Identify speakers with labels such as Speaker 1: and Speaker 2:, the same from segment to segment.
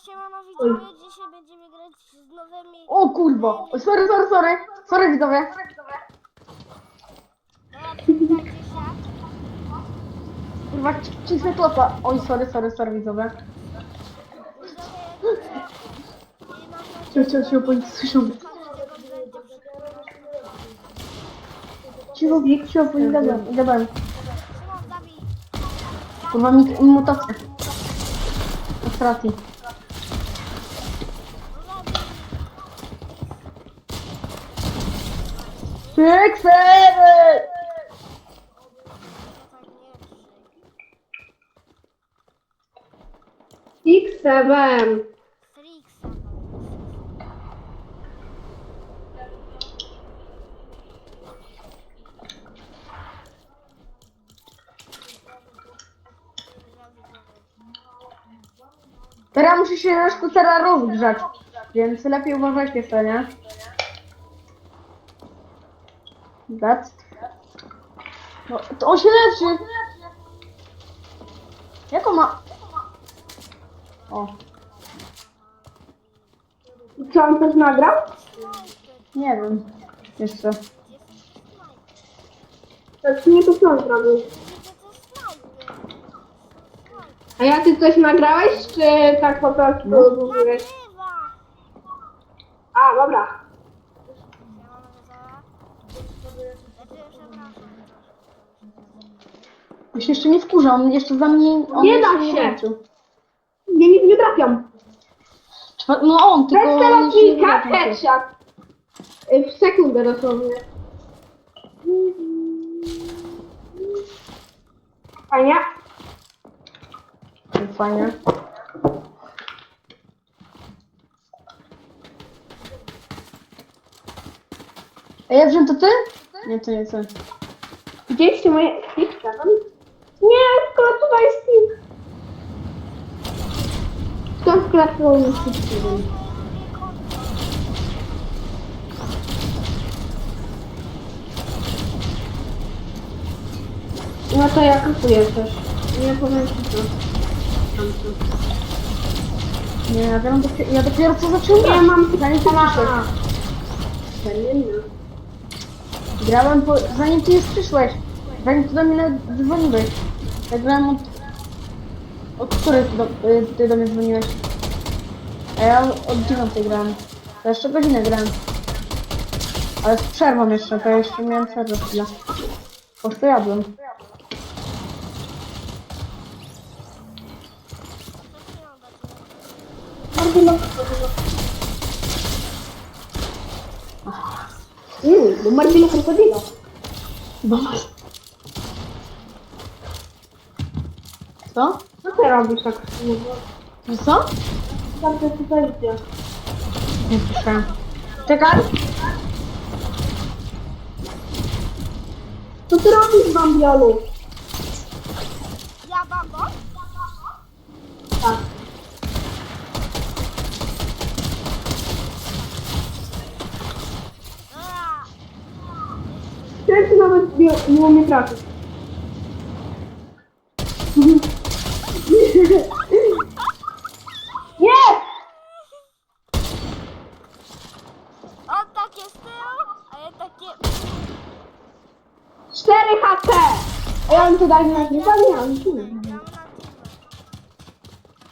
Speaker 1: siemano widzowie, dzisiaj będziemy grać z nowymi...
Speaker 2: O kurwa! O, Sorry, sorry, sorry. Sorry widzowie.
Speaker 1: Dobra, się.
Speaker 2: Kurwa, ci- cisnę klopa. Oj, sorry, sorry, sorry widzowie. Cicho, cicho, cicho, bo nic słyszą. Cicho, wiek, cicho, bo nie gadam, gadam.
Speaker 1: Szymon, zabij.
Speaker 2: Kurwa, mi mutacja. Ostatni. Six, seven!
Speaker 3: Six, seven.
Speaker 2: Teraz muszę się na szkutera rozgrzać. Więc lepiej uważajcie sobie, nie? Dat. No, to on się leczy. Jak on ma... O,
Speaker 3: Co on też nagrał?
Speaker 2: nie wiem. Jeszcze.
Speaker 3: Tak, nie to co on zrobił. A ja ty coś nagrałeś, czy tak po prostu
Speaker 2: No.
Speaker 3: mówiłeś? A, dobra.
Speaker 1: Siemano
Speaker 2: On się jeszcze nie wkurza, on jeszcze za mnie... On
Speaker 3: Nie
Speaker 2: jeszcze
Speaker 3: da się.
Speaker 2: walczył.
Speaker 3: Nie, nic nie trafiam.
Speaker 2: Czwa- No on, tylko...
Speaker 3: Bez
Speaker 2: on jeszcze nie
Speaker 3: celownika,
Speaker 2: walczył.
Speaker 3: headshot. Y, W sekundę dosłownie. Fajnie.
Speaker 2: Fajnie. Ej, Ewrzyn, to ty? Nie, to nie ty.
Speaker 3: Widzieliście moje... Six, seven? Nie, skoro tutaj Six. Kto sklaczył mi Six, seven? No to ja kupuję też. Nie powiem ci co.
Speaker 2: Nie, ja, wiem, dopiero, ja dopiero co zacząłem.
Speaker 3: Nie mam
Speaker 2: Zanim ty przyszłeś. Grałem po, zanim ty już przyszłeś. Zanim ty do mnie dzwoniłeś. Ja grałem od... Od której ty do, y, ty do mnie dzwoniłeś? A ja od dziewiątej grałem. To jeszcze godzinę grałem. Ale z przerwą jeszcze, to jeszcze miałem przerwę chwilę. Po prostu jadłem.
Speaker 3: Mmm, bombardino krokodilo.
Speaker 2: Co?
Speaker 3: Co ty robisz tak?
Speaker 2: No co?
Speaker 3: Bardzo tutaj idzie.
Speaker 2: Nie słyszałem. Czekaj.
Speaker 3: Co ty robisz, Bambiolu?
Speaker 1: Ja bambo?
Speaker 3: Tak.
Speaker 1: Dobra.
Speaker 3: Ty nawet nie, nie umie trafić. Nie!
Speaker 1: On takie z tyłu, a ja takie...
Speaker 3: 4 HP! A ja on to dalej nagrywa? Nie, on tu nie.
Speaker 1: Gramy na teamę.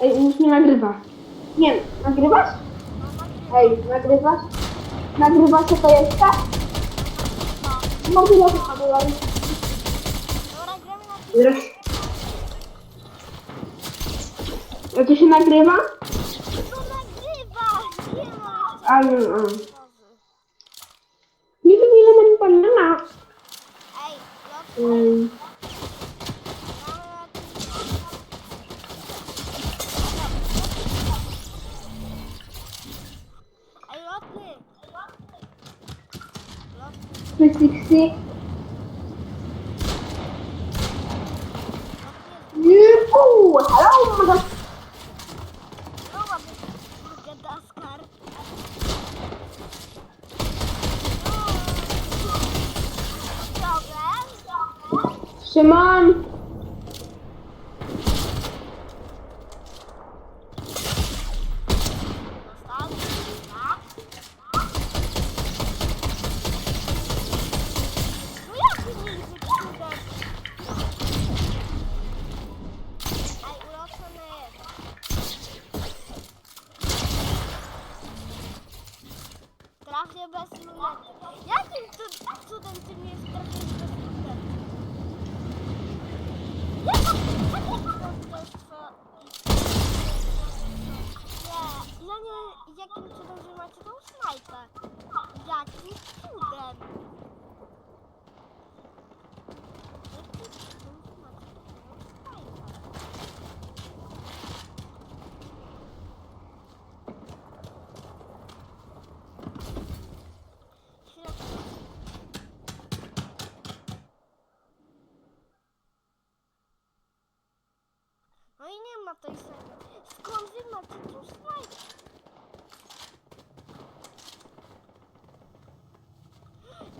Speaker 3: Ej, już nie nagrywa. Nie, nagrywasz?
Speaker 1: No nagrywa.
Speaker 3: Ej, nagrywasz? Nagrywa się to jeszcze? Mogę na to
Speaker 1: Dobra, gramy na.
Speaker 3: Wiesz? A to się nagrywa?
Speaker 1: No nagrywa! Nie ma
Speaker 3: A, nie, a.
Speaker 1: razy.
Speaker 3: Nie wiem ile mam banana.
Speaker 1: Ej,
Speaker 3: Mm.
Speaker 1: gramy na teamę. Ej, Lotny! Lotny,
Speaker 3: 360.
Speaker 1: Lotny.
Speaker 3: Juhu! Hello, mother... Szymon!
Speaker 1: bez lunety. Jakim tu- cudem ty mnie trafiłeś bez lunety? Jakim jakim cudem to jest twoja... Nie, ja nie... Jakim cudem wy macie tą snajpę? Jakim cudem? Jakim cudem wy macie tą snajpę? Chwileczkę. No i nie ma tej snajpy. Skąd wy macie tą snajpę?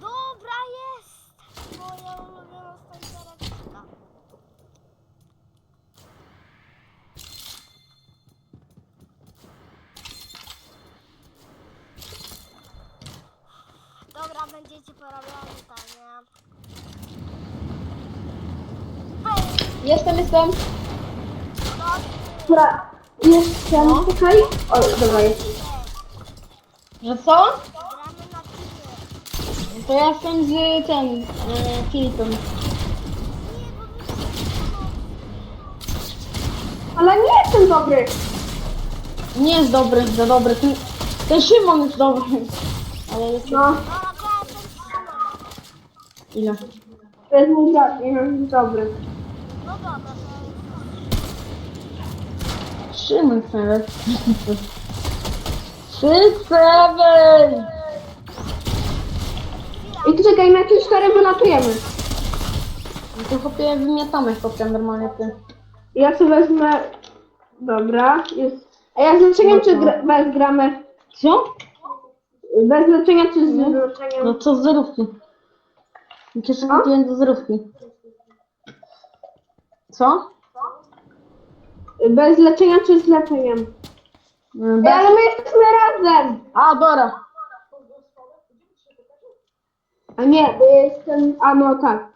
Speaker 1: Dobra jest! Moja ulubiona snajpereczka. Dobra, będziecie nie? Wy!
Speaker 2: Jestem, jestem.
Speaker 1: No,
Speaker 3: Dobra, jestem,
Speaker 2: No.
Speaker 3: czekaj. O, dobra, jest.
Speaker 2: Że co?
Speaker 1: teamie.
Speaker 2: To ja jestem z tym, e, Filipem.
Speaker 3: Ale nie jestem dobry.
Speaker 2: Nie jest dobry, za dobry. Ten, ten Szymon jest dobry. Ale lepszy.
Speaker 3: No.
Speaker 2: Ile?
Speaker 3: to jest mój brat, nie wiem, dobry.
Speaker 1: No dobra, to jest...
Speaker 2: Szymon Seven.
Speaker 3: I czekaj, na te cztery wylatujemy.
Speaker 2: No to chłopie wymiatamy chłopie normalnie ty.
Speaker 3: Ja sobie wezmę... Dobra, jest... A ja z leczeniem czy gra... bez gramy?
Speaker 2: Co?
Speaker 3: Bez leczenia czy z
Speaker 2: No.
Speaker 3: leczeniem?
Speaker 2: No co z zerówki?
Speaker 3: Co?
Speaker 2: kupiłem do zerówki? Co?
Speaker 3: Bez leczenia czy z leczeniem? Ej,
Speaker 2: Bez...
Speaker 3: ale my jesteśmy razem!
Speaker 2: A, dobra.
Speaker 3: A nie, bo ja jestem... A no tak.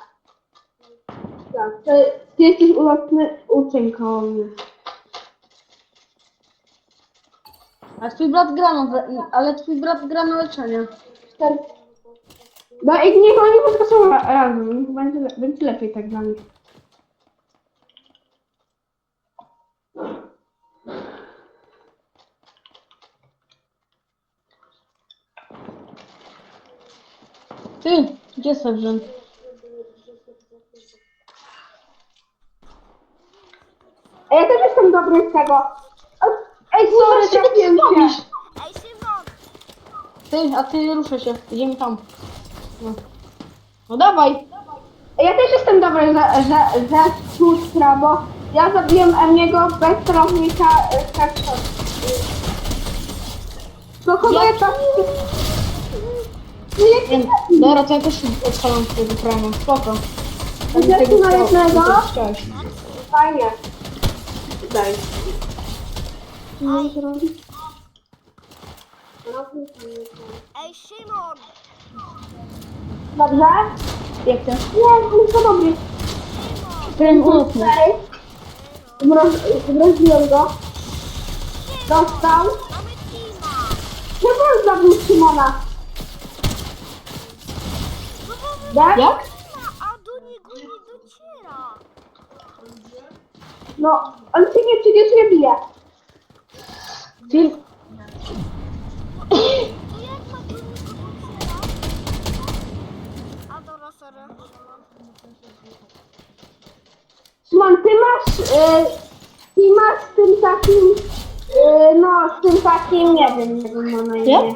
Speaker 3: Tak, to, ty jesteś ulotny uczeń koło mnie.
Speaker 2: A twój brat gra na... we- Ale twój brat gra na leczenie.
Speaker 3: Cztery. No i niech oni po prostu ra- razem. Będzie, le- będzie lepiej tak dla nich.
Speaker 2: Gdzie Sewrzyn?
Speaker 3: A ja też jestem dobry z tego. O, Ej, sorry,
Speaker 2: czego ty
Speaker 3: trafiłem
Speaker 2: zrobisz?
Speaker 3: się.
Speaker 1: Ej, Szymon!
Speaker 2: Ty, a ty ruszę się. Idziemy tam. No, no dawaj.
Speaker 3: Ja też jestem dobry za, za, za Tustra, bo ja zabiłem Emiego bez celownika e, tak to. Pokonuję
Speaker 2: Jak?
Speaker 3: tak. No jak
Speaker 2: Wiem. Dobra, to ja też odpalam twojego prama. Spoko. Tam
Speaker 3: Idziesz
Speaker 2: tego
Speaker 3: na
Speaker 2: chciał-
Speaker 3: jednego?
Speaker 2: tego chciałeś.
Speaker 3: Fajnie. Daj.
Speaker 1: Ej, Szymon!
Speaker 3: Dobrze?
Speaker 2: Jak to?
Speaker 3: Nie, nie to dobry.
Speaker 2: Prem ulotny.
Speaker 3: Cztery. Zmroz- Zmroziłem go. Dostał.
Speaker 1: Mamy teama!
Speaker 3: Czemu on zabił Szymona?
Speaker 2: Jak?
Speaker 1: teama, a do niego nie dociera!
Speaker 3: No, on się nie przecież nie bije.
Speaker 2: Film.
Speaker 1: To jak ma do niego dociera? A sorry.
Speaker 3: Szymon, ty masz, y, ty masz z tym takim, y, no, z tym takim, nie wiem, jak on ma na imię.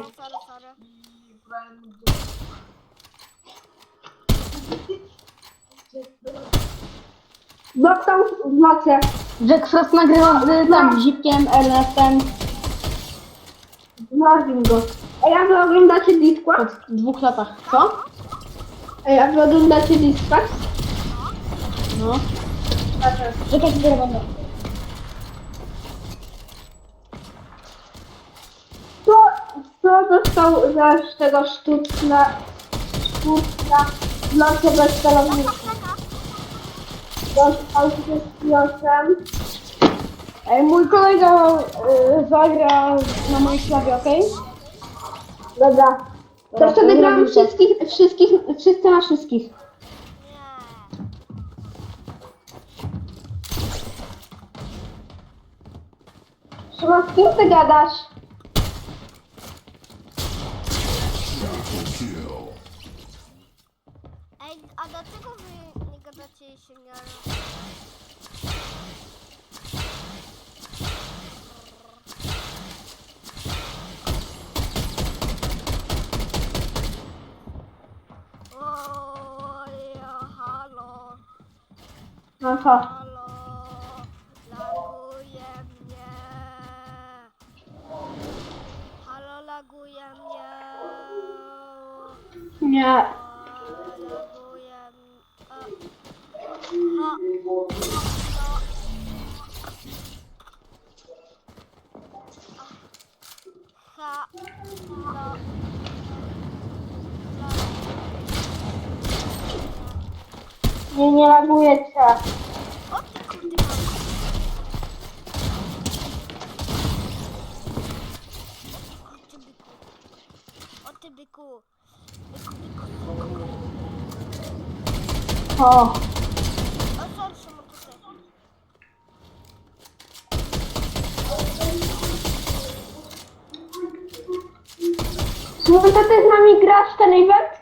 Speaker 3: Dostał w nocy.
Speaker 2: Jack Frost nagrywa z tam Zipkiem, Ernestem.
Speaker 3: Zmroził go. Ej, a wy oglądacie Discord?
Speaker 2: Po dwóch latach. Co?
Speaker 3: Ej, a wy oglądacie Discord?
Speaker 2: No. Czekaj, teraz będę.
Speaker 3: Co, co dostał za tego sztuczna, sztuczna, w nocy bez celownika? Dostał 38.
Speaker 2: Ej, mój kolega y, zagra na mojej slawie, okej?
Speaker 3: Dobra. To wtedy gramy wszystkich, wszystkich, wszyscy na wszystkich. Szymon, z kim ty gadasz?
Speaker 1: 嗯好。Nie, nie laguje
Speaker 3: cię.
Speaker 1: O ty. O ty byku. Byku.
Speaker 3: O.
Speaker 1: O, Szymon, to ty.
Speaker 3: Z nami grasz ten event?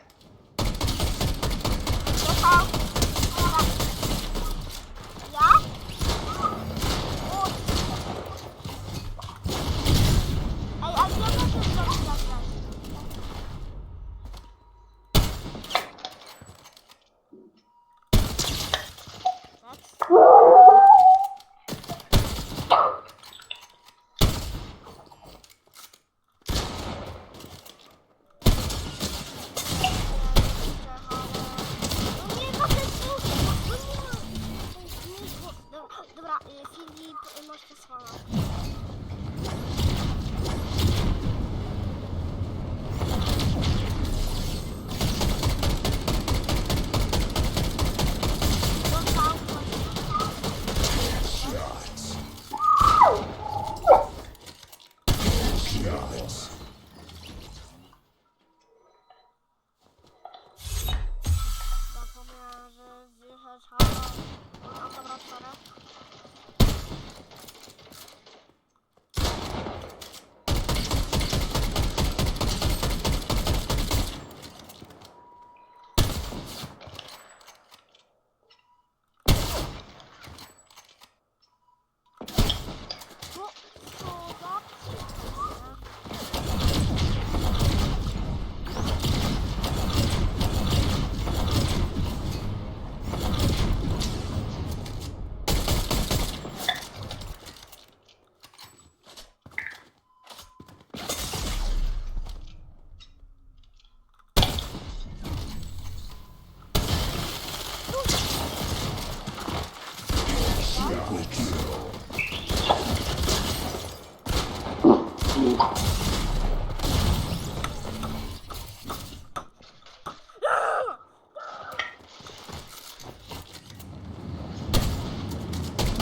Speaker 1: Że zjechać halo. No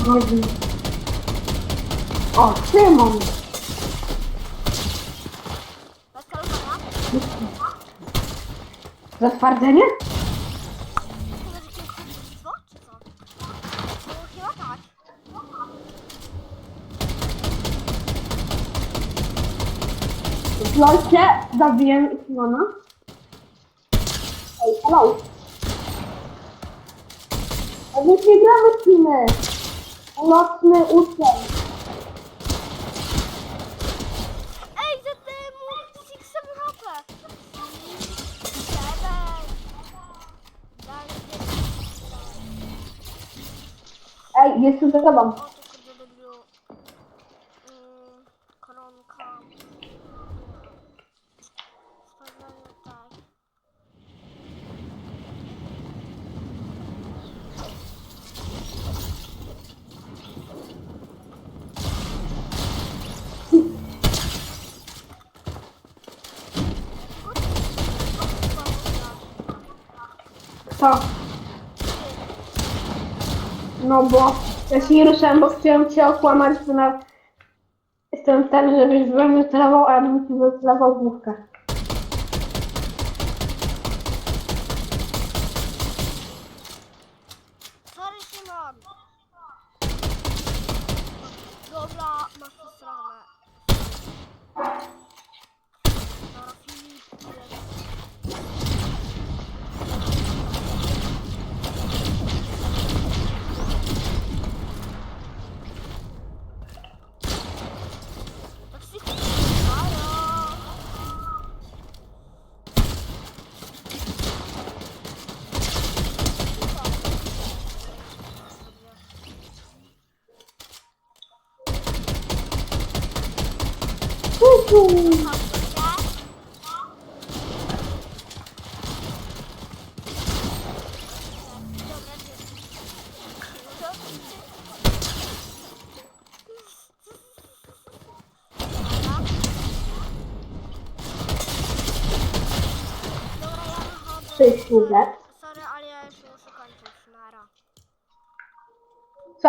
Speaker 3: Chodzi. O, Szymon.
Speaker 1: Bez kalowania?
Speaker 3: Zatwardzenie? W lolcie zabiję Szymona. Ej, hello. A my nie gramy z nimi. Nocny uczeń.
Speaker 1: Ej, za temu 6 HP! 7 Dalej,
Speaker 3: Ej, jestem za tobą.
Speaker 1: O, to kurde debilu. Ym, koronka. Spadanie tak.
Speaker 3: Co? No bo ja się nie ruszałem, bo chciałem cię okłamać, że na... Jestem ten, żebyś we mnie celował, a ja bym ci wycelował główkę.
Speaker 1: Uhu. Cześć, kurde.
Speaker 3: Sorry, ale ja już muszę kończyć. Nara.
Speaker 1: Co?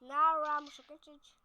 Speaker 3: Nara, muszę kończyć.